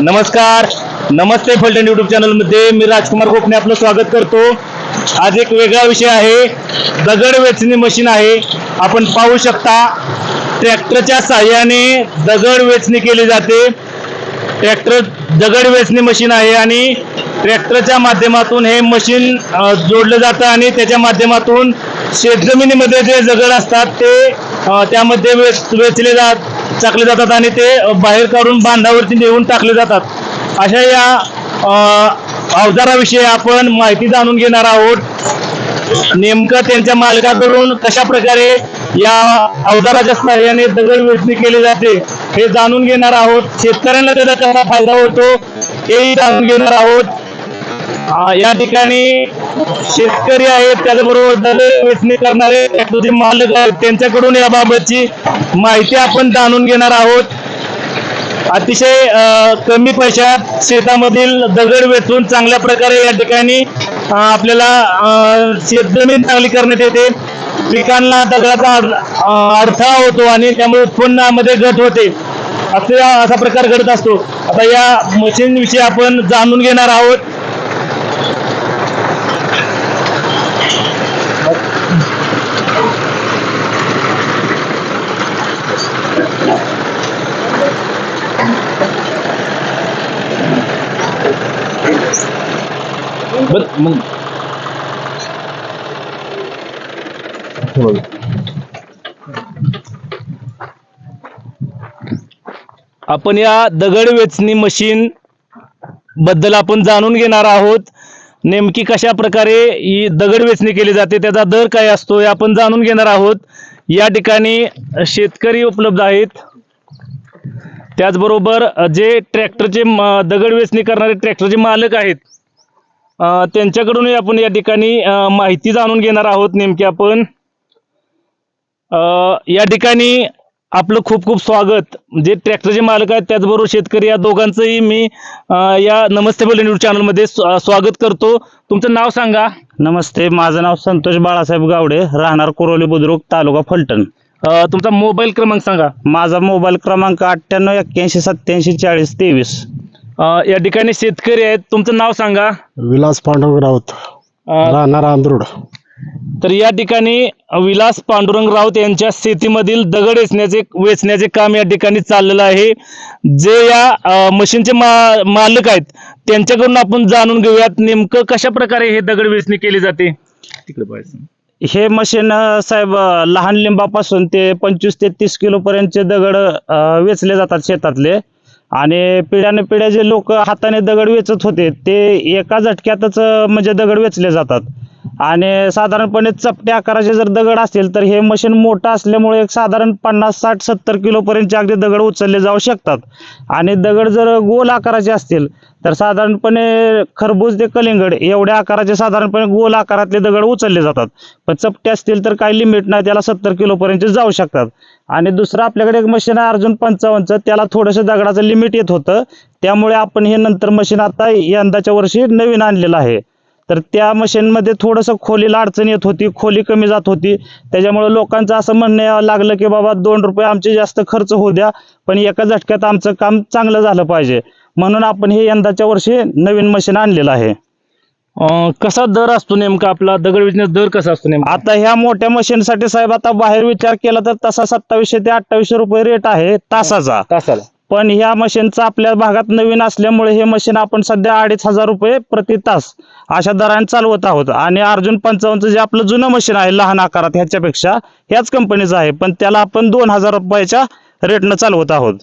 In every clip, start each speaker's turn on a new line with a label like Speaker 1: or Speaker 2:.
Speaker 1: नमस्कार. नमस्ते फलटण युट्यूब चॅनलमध्ये मी राजकुमार गोपने आपलं स्वागत करतो. आज एक वेगळा विषय आहे. दगड वेचणी मशीन आहे. आपण पाहू शकता ट्रॅक्टरच्या साह्याने दगड वेचणी केली जाते. ट्रॅक्टर दगड वेचणी मशीन आहे आणि ट्रॅक्टरच्या माध्यमातून हे मशीन जोडलं जातं आणि त्याच्या माध्यमातून शेतजमिनीमध्ये जे दगड असतात ते त्यामध्ये वेच वेचले जात टाकले जातात आणि ते बाहेर काढून बांधावरती नेऊन टाकले जातात. अशा या अवजाराविषयी आपण माहिती जाणून घेणार आहोत. नेमकं त्यांच्या मालकाकडून कशा प्रकारे या अवजाराच्या सहाय्याने दगड वेचणी केली जाते हे जाणून घेणार आहोत. शेतकऱ्यांना त्याचा कसा फायदा होतो हेही जाणून घेणार आहोत. या ठिकाणी शेतकरी आहेत त्याचबरोबर दगड वेचणी करणारे ट्रॅक्टरचे मालक आहेत. त्यांच्याकडून याबाबतची माहिती आपण जाणून घेणार आहोत. अतिशय कमी पैशात शेतामधील दगड वेचून चांगल्या प्रकारे या ठिकाणी आपल्याला शेतजमीन चांगली करण्यात येते. पिकांना दगडाचा अडथळा होतो आणि त्यामुळे उत्पन्नामध्ये घट होते. असे असा प्रकार घडत असतो. आता या मशीनविषयी आपण जाणून घेणार आहोत. मग आपण या दगड वेचणी मशीन बद्दल आपण जाणून घेणार आहोत. नेमकी कशा प्रकारे ही दगड वेचणी केली जाते त्याचा दर काय असतो हे आपण जाणून घेणार आहोत. या ठिकाणी शेतकरी उपलब्ध आहेत. त्याचबरोबर जे ट्रॅक्टरचे दगड वेचणी करणारे ट्रॅक्टरचे मालक आहेत त्यांच्याकडूनही आपण या ठिकाणी माहिती जाणून घेणार आहोत नेमकी आपण. या ठिकाणी आपलं खूप खूप स्वागत. जे ट्रॅक्टरचे मालक आहेत त्याचबरोबर शेतकरी या दोघांचंही मी या नमस्ते बोल न्यूज चॅनलमध्ये स्व- स्वागत करतो. तुमचं नाव सांगा.
Speaker 2: नमस्ते माझं नाव संतोष बाळासाहेब गावडे राहणार कुरोली बुद्रुक तालुका फलटण.
Speaker 1: तुमचा मोबाईल क्रमांक सांगा.
Speaker 2: माझा मोबाईल क्रमांक अठ्ठ्याण्णव एक्क्याऐंशी सत्याऐंशी चाळीस तेवीस.
Speaker 1: अ, या ठिकाणी शेतकरी आहेत. तुमचं नाव सांगा.
Speaker 3: विलास पांडुरंग राऊत.
Speaker 1: अ,
Speaker 3: राहणार आंध्रुड.
Speaker 1: तर या ठिकाणी विलास पांडुरंग राऊत यांच्या शेतीमधील दगड वेचण्याचे वेचण्याचे काम या ठिकाणी चाललेलं आहे. जे या अ, मशीनचे मा मालक आहेत त्यांच्याकडून आपण जाणून घेऊयात नेमकं कशा प्रकारे हे दगड वेचणी केली जाते. तिकडे पाहायचं.
Speaker 2: हे मशीन अं, साहेब अं, लहान लिंबापासून ते पंचवीस ते तीस किलो पर्यंतचे दगड अं, वेचले जातात शेतातले. आणि पिढ्याने पिढ्या जे लोक हाताने दगड वेचत होते ते एका झटक्यातच म्हणजे दगड वेचले जातात. आणि साधारणपणे चपटे आकाराचे जर दगड असतील तर हे मशीन मोठं असल्यामुळे एक साधारण पन्नास साठ सत्तर किलोपर्यंतचे अगदी दगड उचलले जाऊ शकतात. आणि दगड जर गोल आकाराचे असतील तर साधारणपणे खरबूज ते कलिंगड एवढ्या आकाराचे साधारणपणे गोल आकारातले दगड उचलले जातात. पण चपटे असतील तर काही लिमिट नाही त्याला सत्तर किलोपर्यंत जाऊ शकतात. आणि दुसरं आपल्याकडे एक मशीन आहे अर्जुन पंचावन्नचं त्याला थोडंसं दगडाचं लिमिट येत होतं. त्यामुळे आपण हे नंतर मशीन आता यंदाच्या वर्षी नवीन आणलेलं आहे. तर त्या मशीनमध्ये थोडंसं खोलीला अडचण येत होती खोली कमी जात होती. त्याच्यामुळे लोकांचं असं म्हणणं लागलं की बाबा दोन रुपये आमचे जास्त खर्च होऊ द्या पण एका झटक्यात आमचं काम चांगलं झालं पाहिजे. म्हणून आपण हे यंदाच्या वर्षी नवीन मशीन आणलेलं आहे.
Speaker 1: अ, कसा दर असतो नेमका आपला? दगड वेचण्याचा दर कसा असतो नेमका?
Speaker 2: आता ह्या मोठ्या मशीनसाठी साहेब आता बाहेर विचार केला तर तसा सत्तावीसशे ते अठ्ठावीसशे रुपये रेट आहे तासाचा.
Speaker 1: तासाला.
Speaker 2: पण ह्या मशीनचं आपल्या भागात नवीन असल्यामुळे हे मशीन आपण सध्या अडीच हजार रुपये प्रति तास अशा दराने चालवत आहोत. आणि अर्जुन पंचावन्नचं जे आपलं जुनं मशीन आहे लहान आकारात ह्याच्यापेक्षा ह्याच कंपनीचं आहे. पण त्याला आपण दोन हजार रुपयाच्या रेटनं चालवत आहोत.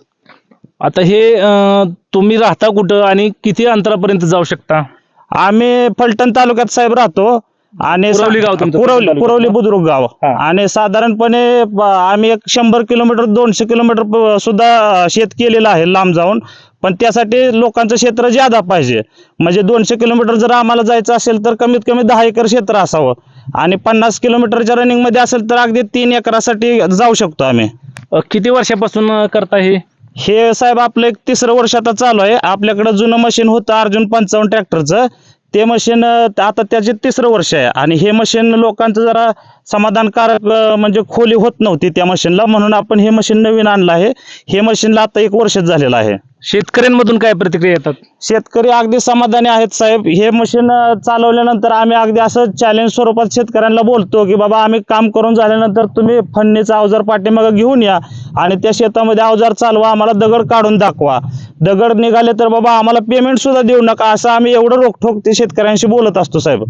Speaker 1: आता हे अ, तुम्ही राहता कुठं आणि किती अंतरापर्यंत जाऊ शकता?
Speaker 2: आम्ही फलटण तालुक्यात साहेब राहतो. आणि सा-
Speaker 1: कुरवली गाव तुमचं,
Speaker 2: कुरवली
Speaker 1: फलटण
Speaker 2: कुरवली बुद्रुक गाव.
Speaker 1: हा.
Speaker 2: आणि साधारणपणे ब- आम्ही एक शंभर किलोमीटर दोनशे किलोमीटर प- सुद्धा शेत केलेलं आहे लांब जाऊन. पण त्यासाठी लोकांचं क्षेत्र ज्यादा पाहिजे. म्हणजे दोनशे किलोमीटर जर आम्हाला जायचं असेल तर कमीत कमी दहा एकर क्षेत्र असावं. आणि पन्नास किलोमीटरच्या रनिंगमध्ये असेल तर अगदी तीन एकरासाठी जाऊ शकतो आम्ही.
Speaker 1: अ, किती वर्षापासून अ, करता हे?
Speaker 2: हे साहेब आपलं एक तिसरं वर्ष आता चालू आहे. आपल्याकडे जुनं मशीन होतं अर्जुन पंचावन्न ट्रॅक्टरचं. ते मशीन आता त्याचे तिसरं वर्ष आहे. आणि हे मशीन लोकांचं जरा समाधानकारक म्हणजे खोली होत नव्हती त्या मशीनला म्हणून आपण हे मशीन नवीन आणलं आहे. हे मशीनला आता एक वर्षच झालेलं आहे.
Speaker 1: शेतकऱ्यांमधून काय प्रतिक्रिया येतात?
Speaker 2: शेतकरी अगदी समाधानी आहेत साहेब. हे मशीन चालवल्यानंतर आम्ही अगदी असं चॅलेंज स्वरूपात शेतकऱ्यांना बोलतो की बाबा आम्ही काम करून झाल्यानंतर तुम्ही फन्नीचा अवजार पाठीमागं घेऊन या आणि त्या शेतामध्ये अवजार चालवा. आम्हाला दगड काढून दाखवा. दगड निघाले तर बाबा आम्हाला पेमेंट सुद्धा देऊ नका. असं आम्ही एवढं रोखठोक ते शेतकऱ्यांशी बोलत असतो साहेब.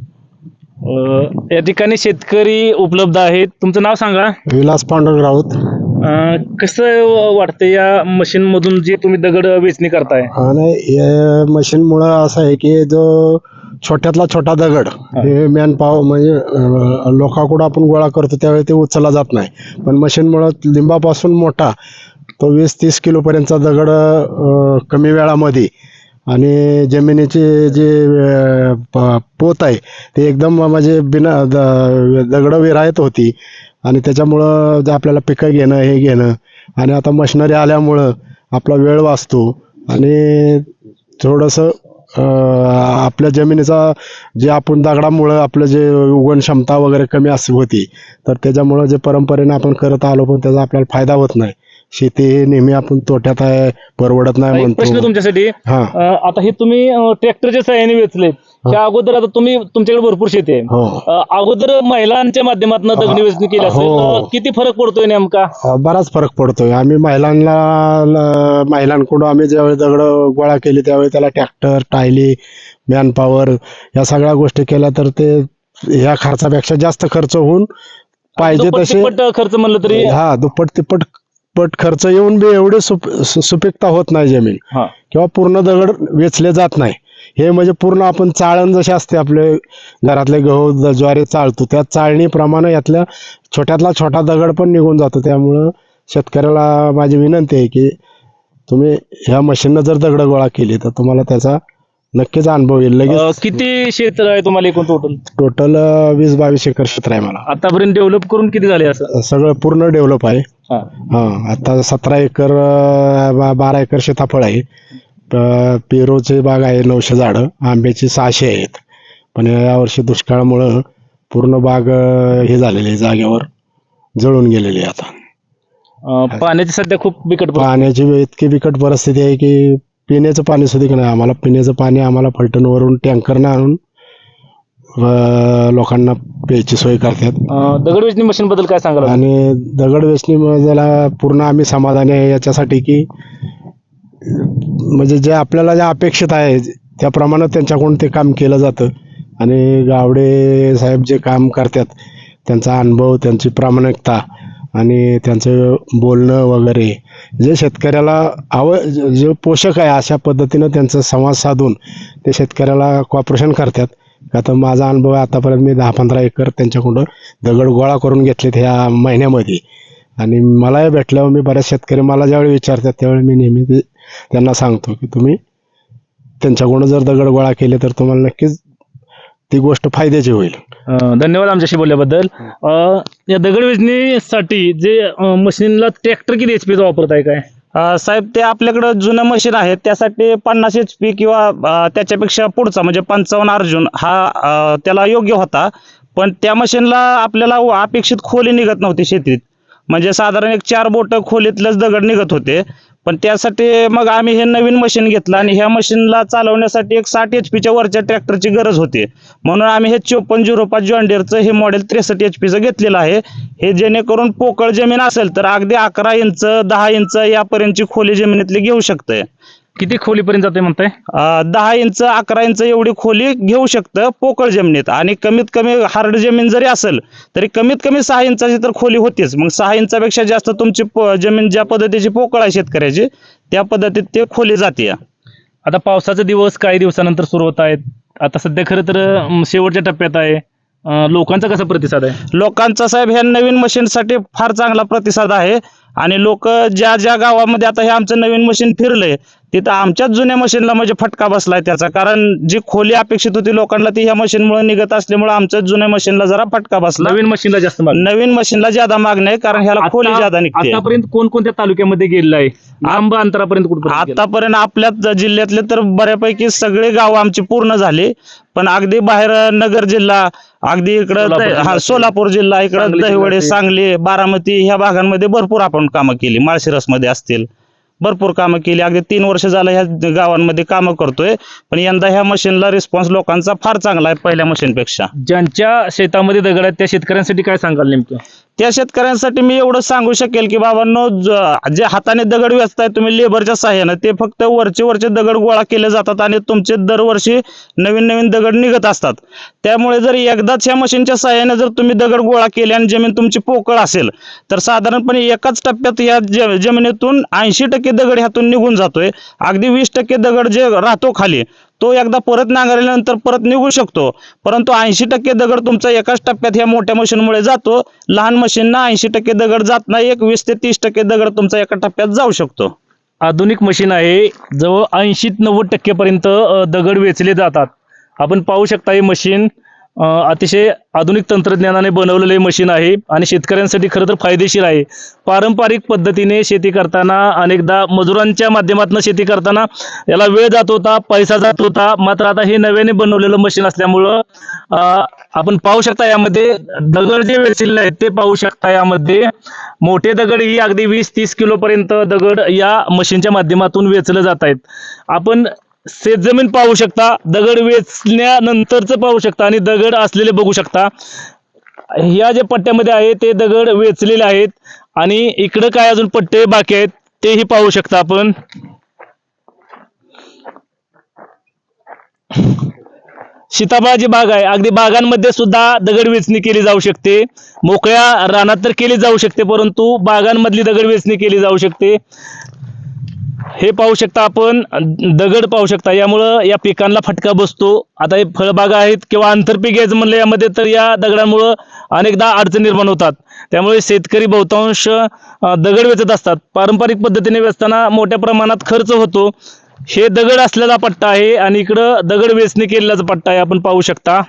Speaker 1: अं, या ठिकाणी शेतकरी उपलब्ध आहेत. तुमचं नाव सांगा.
Speaker 3: विलास पांडुरंग राऊत.
Speaker 1: अं, कसं वाटतं या मशीन मधून जे तुम्ही दगड वेचणी करताय?
Speaker 3: आणि या मशीनमुळं असं आहे की जो छोट्यातला छोटा दगड हे. मॅन पाव म्हणजे अं, लोकांकडून आपण गोळा करतो त्यावेळी ते उचलला जात नाही. पण मशीनमुळं लिंबापासून मोठा तो वीस तीस किलोपर्यंतचा दगड अं, कमी वेळामध्ये आणि जमिनीचे जे प- पोत आहे ते एकदम म्हणजे बिना द- दगडं विरायत होती. आणि त्याच्यामुळं जे आपल्याला पिकं घेणं हे घेणं. आणि आता मशिनरी आल्यामुळं आपला वेळ वाचतो. आणि थोडंसं आपल्या जमिनीचा जे आपण दगडामुळं आपलं जे उगवण क्षमता वगैरे कमी अस होती तर त्याच्यामुळं जे परंपरेने आपण करत आलो पण त्याचा आपल्याला फायदा होत नाही. शेती ही नेहमी आपण तोट्यात आहे परवडत नाही
Speaker 1: एक प्रश्न
Speaker 3: म्हणतो
Speaker 1: तुमच्यासाठी.
Speaker 3: हा.
Speaker 1: अं, आता हे तुम्ही ट्रॅक्टरच्या सहाय्याने वेचले. त्या अगोदर आता तुम्ही तुमच्याकडे भरपूर शेती आहे.
Speaker 3: हो.
Speaker 1: अं, अगोदर महिलांच्या माध्यमातून दगडी वेचणी केली असेल
Speaker 3: हो.
Speaker 1: किती फरक पडतोय नेमका?
Speaker 3: अ, बराच फरक पडतोय. आम्ही महिलांना ल- महिलांकडून आम्ही ज्यावेळी दगड गोळा केली त्यावेळी त्याला ट्रॅक्टर टायली मॅन पॉवर या सगळ्या गोष्टी केल्या तर ते ह्या खर्चापेक्षा जास्त खर्च होऊन पाहिजे
Speaker 1: दुप्पट
Speaker 3: तसे
Speaker 1: तिप्पट खर्च म्हणलं तरी
Speaker 3: हा दुप्पट तिप्पट पट खर्च येऊन बी एवढी सुप सुपीकता होत नाही जमीन.
Speaker 1: हा.
Speaker 3: किंवा पूर्ण दगड वेचले जात नाही. हे म्हणजे पूर्ण आपण चाळण जसे असते आपले घरातले गहू ज- ज्वारी चाळतो त्या चाळणीप्रमाणे यातल्या छोट्यातला छोटा दगड पण निघून जातो. त्यामुळं शेतकऱ्याला माझी विनंती आहे की तुम्ही ह्या मशीननं जर दगड गोळा केली तर तुम्हाला त्याचा नक्कीच अनुभव येईल.
Speaker 1: अं,
Speaker 3: लगेच
Speaker 1: किती क्षेत्र आहे तुम्हाला एकूण टोटल
Speaker 3: टोटल वीस बावीस एकर क्षेत्र आहे मला.
Speaker 1: आतापर्यंत डेव्हलप करून किती झाले असं?
Speaker 3: सगळं पूर्ण डेव्हलप आहे.
Speaker 1: हा
Speaker 3: आता सतरा एकर अं, बा- बारा एकर सीताफळ आहे. पेरूची बाग आहे नऊशे झाडं आंब्याची सहाशे आहेत. पण यावर्षी दुष्काळामुळं पूर्ण बाग अं, हे झालेली आहे जागेवर जळून गेलेली आहे आता.
Speaker 1: अं, पाण्याची सध्या खूप बिकट परिस्थिती.
Speaker 3: पाण्याची इतकी बिकट परिस्थिती आहे की पिण्याचं पाणी सुद्धा नाही. आम्हाला पिण्याचं पाणी आम्हाला फलटणवरून टँकरनं आणून अं, लोकांना प्यायची सोय करतात.
Speaker 1: अं, दगड वेचणी मशीन बद्दल काय सांगाल
Speaker 3: आणि दगड वेचणीला पूर्ण आम्ही समाधानी आहे याच्यासाठी की म्हणजे जे आपल्याला जे अपेक्षित आहे त्याप्रमाणे त्यांच्याकडून ते काम केलं जातं. आणि गावडे साहेब जे काम करतात त्यांचा अनुभव त्यांची प्रामाणिकता आणि त्यांचं बोलणं वगैरे जे शेतकऱ्याला आव जे पोषक आहे अशा पद्धतीनं त्यांचा संवाद साधून ते शेतकऱ्याला कॉपरेशन करतात. आता माझा अनुभव आतापर्यंत मी दहा पंधरा एकर त्यांच्याकडून दगड गोळा करून घेतलेत ह्या महिन्यामध्ये. आणि मलाही भेटल्यावर मी बऱ्याच शेतकरी मला ज्यावेळी विचारतात त्यावेळी मी नेहमी त्यांना सांगतो की तुम्ही त्यांच्याकडून जर दगड गोळा केले तर तुम्हाला नक्कीच ती गोष्ट फायद्याची होईल.
Speaker 1: धन्यवाद आमच्याशी बोलल्याबद्दल. अं, या दगड वेचणीसाठी जे मशीनला ट्रॅक्टर किती एच पीचा वापरत आहे काय?
Speaker 2: अ, साहेब ते आपल्याकडं जुनं मशीन आहे त्यासाठी पन्नास एच पी किंवा अ, त्याच्यापेक्षा पुढचा म्हणजे पंचावन्न अर्जुन हा अ, त्याला योग्य होता. पण त्या मशीनला आपल्याला अपेक्षित खोली निघत नव्हती शेतीत. म्हणजे साधारण एक चार बोट खोलीतलेच दगड निघत होते. पण त्यासाठी मग आम्ही हे नवीन मशीन घेतलं आणि ह्या मशीनला चालवण्यासाठी एक साठ एच पीच्या वरच्या ट्रॅक्टरची गरज होती. म्हणून आम्ही हे चोपन्न झिरो पाच जॉन्डियरचं हे मॉडेल त्रेसष्ट एच पीचं घेतलेलं आहे. हे जेणेकरून पोकळ जमीन असेल तर अगदी अकरा इंच दहा इंच यापर्यंतची खोली जमिनीतली घेऊ शकते
Speaker 1: किती खोलीपर्यंत जाते म्हणताय?
Speaker 2: अं, दहा इंच अकरा इंच एवढी खोली घेऊ शकतं पोकळ जमिनीत. आणि कमीत कमी हार्ड जमीन जरी असेल तरी कमीत कमी सहा इंचाची तर खोली होतीच. मग सहा इंचापेक्षा जास्त तुमची प- जमीन ज्या पद्धतीची पोकळ आहे शेतकऱ्याची त्या पद्धतीत ते खोली जाते
Speaker 1: आता पावसाचे दिवस काही दिवसानंतर सुरू होत आहेत. आता सध्या खरं तर अं, शेवटच्या टप्प्यात आहे. अं, लोकांचा कसा प्रतिसाद आहे?
Speaker 2: लोकांचा साहेब ह्या नवीन मशीनसाठी फार चांगला प्रतिसाद आहे. आणि लोक ज्या ज्या गावामध्ये आता हे आमचं नवीन मशीन फिरलंय तिथं आमच्याच जुन्या मशीनला म्हणजे फटका बसलाय त्याचा. कारण जी खोली अपेक्षित होती लोकांना ती ह्या मशीनमुळे निघत असल्यामुळे आमच्याच जुन्या मशीनला जरा फटका बसला.
Speaker 1: नवीन मशीनला जास्त मागणी.
Speaker 2: नवीन मशीनला ज्यादा मागणी आहे कारण ह्याला खोली
Speaker 1: आता-
Speaker 2: ज्यादा निघते.
Speaker 1: आतापर्यंत कोणकोणत्या तालुक्यामध्ये गेलेला आहे? लांब अंतरापर्यंत कुठं
Speaker 2: आतापर्यंत आपल्याच जिल्ह्यातले तर बऱ्यापैकी सगळे गाव आमची पूर्ण झाली. पण अगदी बाहेर नगर जिल्हा अगदी इकडं हा सोलापूर जिल्हा इकडं दहिवडे सांगली बारामती ह्या भागांमध्ये भरपूर आपण कामं केली. माळशिरसमध्ये असतील. भरपूर कामं केली. अगदी तीन वर्ष झालं ह्या गावांमध्ये कामं करतोय. पण यंदा ह्या मशीनला रिस्पॉन्स लोकांचा फार चांगला आहे पहिल्या मशीनपेक्षा.
Speaker 1: ज्यांच्या शेतामध्ये दगड आहेत त्या शेतकऱ्यांसाठी काय सांगाल नेमकं?
Speaker 2: त्या शेतकऱ्यांसाठी मी एवढं सांगू शकेल की बाबांनो जे हाताने दगड वेचताय तुम्ही लेबरच्या सहाय्यानं ते फक्त वरचे वरचे दगड गोळा केले जातात आणि तुमचे दरवर्षी नवीन नवीन दगड निघत असतात. त्यामुळे जर एकदाच ह्या मशीनच्या सहाय्याने जर तुम्ही दगड गोळा केले आणि जमीन तुमची पोकळ असेल तर साधारणपणे एकाच टप्प्यात या जमिनीतून ऐंशी टक्के दगड ह्यातून निघून जातोय. अगदी वीस टक्के दगड जे राहतो खाली तो एकदा परत नांगरल्यानंतर परत निघू शकतो. परंतु ऐंशी टक्के दगड तुमचा एकाच टप्प्यात ह्या मोठ्या मशीनमुळे जातो. लहान मशीनना ऐंशी टक्के दगड जात नाही. एक वीस ते तीस टक्के दगड तुमचा एका टप्प्यात जाऊ शकतो.
Speaker 1: आधुनिक मशीन आहे. जवळ ऐंशी नव्वद टक्केपर्यंत दगड वेचले जातात. आपण पाहू शकता हे मशीन अतिशय आधुनिक तंत्रज्ञानाने बनवलेले मशीन आहे आणि शेतकऱ्यांसाठी खरं तर फायदेशीर आहे. पारंपरिक पद्धतीने शेती करताना अनेकदा मजुरांच्या माध्यमातून शेती करताना याला वेळ जात होता पैसा जात होता. मात्र आता हे नव्याने बनवलेलं मशीन असल्यामुळं आपण पाहू शकता यामध्ये दगड जे वेचलेले आहेत ते पाहू शकता यामध्ये. मोठे दगड ही अगदी वीस तीस किलोपर्यंत दगड या मशीनच्या माध्यमातून वेचले जात आहेत. आपण शेतजमीन पाहू शकता दगड वेचल्यानंतरच पाहू शकता आणि दगड असलेले बघू शकता. ह्या जे पट्ट्यामध्ये आहे ते दगड वेचलेले आहेत आणि इकडं काय अजून पट्टे बाकी आहेत तेही पाहू शकता आपण. सीताफळाची बाग आहे. अगदी बागांमध्ये सुद्धा दगड वेचणी केली जाऊ शकते. मोकळ्या रानात तर केली जाऊ शकते परंतु बागांमधली दगड वेचणी केली जाऊ शकते. हे पाहू शकता आपण दगड पाहू शकता. यामुळं या पिकांना फटका बसतो. आता हे फळबागा आहेत किंवा आंतरपीक घ्यायचं म्हणलं यामध्ये तर या दगडांमुळं अनेकदा अडचण निर्माण होतात. त्यामुळे शेतकरी बहुतांश दगड वेचत असतात. पारंपरिक पद्धतीने वेचताना मोठ्या प्रमाणात खर्च होतो. हे दगड असलेला पट्टा आहे आणि इकडं दगड वेचणी केलेलाचा पट्टा आहे. आपण पाहू शकता.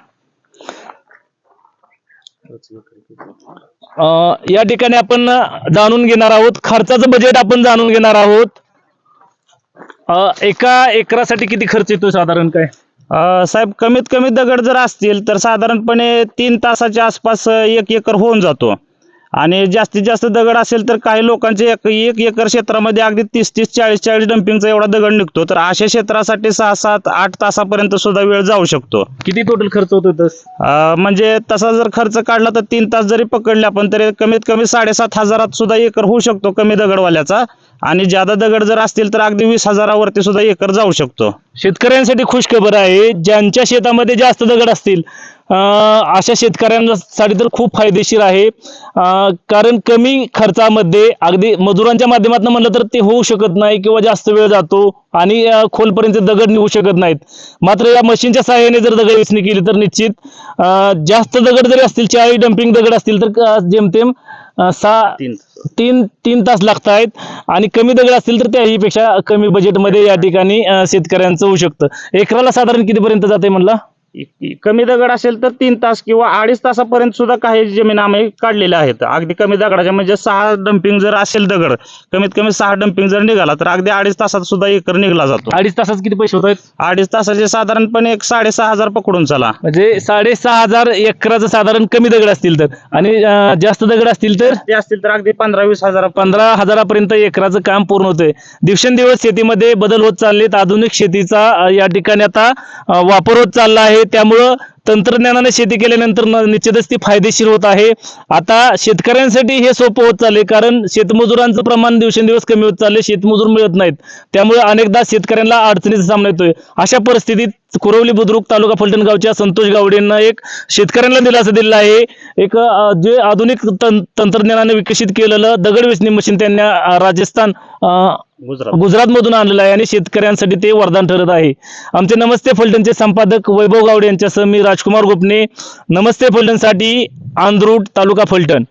Speaker 1: या ठिकाणी आपण जाणून घेणार आहोत. खर्चाचं बजेट आपण जाणून घेणार आहोत. अं, एका एकरासाठी किती खर्च येतो साधारण काय?
Speaker 2: अं, साहेब कमीत कमी दगड जर असतील तर साधारणपणे तीन तासाच्या आसपास अं, एक एकर होऊन जातो. आणि जास्तीत जास्त दगड असेल तर काही लोकांचे एक एक एकर क्षेत्रामध्ये अगदी तीस तीस चाळीस चाळीस डम्पिंगचा एवढा दगड निघतो. तर अशा क्षेत्रासाठी सहा सात आठ तासापर्यंत सुद्धा वेळ जाऊ शकतो.
Speaker 1: किती टोटल खर्च होतो तस?
Speaker 2: अं, म्हणजे तसा जर खर्च काढला तर तीन तास जरी पकडले आपण तरी कमीत कमी साडेसात हजारात सुद्धा एकर होऊ शकतो कमी दगडवाल्याचा. आणि ज्यादा दगड जर असतील तर अगदी वीस हजारावरती सुद्धा एकर जाऊ शकतो.
Speaker 1: शेतकऱ्यांसाठी खुश खबर आहे. ज्यांच्या शेतामध्ये जास्त दगड असतील अं, अशा शेतकऱ्यांसाठी तर खूप फायदेशीर आहे. अं, कारण कमी खर्चामध्ये अगदी मजुरांच्या माध्यमातून म्हणलं तर ते होऊ शकत नाही किंवा जास्त वेळ जातो आणि अं, खोलपर्यंत दगड निघू शकत नाहीत. मात्र या मशीनच्या सहाय्याने जर दगड वेचणी केली तर निश्चित अं, जास्त दगड जरी असतील चाळीस डम्पिंग दगड असतील तर अं, जेमतेम अं, सहा
Speaker 2: तीन.
Speaker 1: तीन तीन तास लागत आहेत आणि कमी दगड असतील तर त्याही पेक्षा कमी बजेटमध्ये या ठिकाणी शेतकऱ्यांचं होऊ शकतं. एकराला साधारण कितीपर्यंत जाते म्हणला?
Speaker 2: कमी दगड असेल तर तीन तास किंवा अडीच तासापर्यंत सुद्धा काही जमीन आम्ही काढलेल्या आहेत. अगदी कमी दगडाच्या म्हणजे सहा डम्पिंग जर असेल दगड कमीत कमी सहा डम्पिंग जर निघाला तर अगदी अडीच तासात सुद्धा एकर निघला जातो.
Speaker 1: अडीच तासात किती पैसे होत आहेत
Speaker 2: अडीच तासाचे साधारणपणे एक साडेसहा हजार पकडून चला.
Speaker 1: म्हणजे साडेसहा हजार एकराचं साधारण कमी दगड असतील तर. आणि अं, जास्त दगड असतील तर?
Speaker 2: ते असतील तर अगदी पंधरा वीस हजार.
Speaker 1: पंधरा हजारापर्यंत एकराचं काम पूर्ण होतंय. दिवसेंदिवस शेतीमध्ये बदल होत चाललेत. आधुनिक शेतीचा अं, या ठिकाणी आता अं, वापर होत चालला आहे. त्यामुळं तंत्रज्ञानाने शेती केल्यानंतर निश्चितच ती फायदेशीर होत आहे. आता शेतकऱ्यांसाठी हे सोपं होत चालले कारण शेतमजुरांचं प्रमाण दिवसेंदिवस कमी होत चालले शेतमजूर मिळत नाहीत. त्यामुळे अनेकदा शेतकऱ्यांना अडचणीचा सामना येतोय. अशा परिस्थितीत कुरवली बुद्रुक तालुका फलटण गावच्या संतोष गावडेंना एक शेतकऱ्यांना दिलासा दिलेला आहे. एक जे आधुनिक तंत्रज्ञानाने विकसित केलेलं दगड वेचणी मशीन त्यांना राजस्थान
Speaker 2: गुजरात.
Speaker 1: गुजरातमधून आणलेलं आहे आणि शेतकऱ्यांसाठी ते वरदान ठरत आहे. आमचे नमस्ते फलटणचे संपादक वैभव गावडे यांच्यासह मी राजकुमार गोपने नमस्ते फलटणसाठी आंध्रूट तालुका फलटण.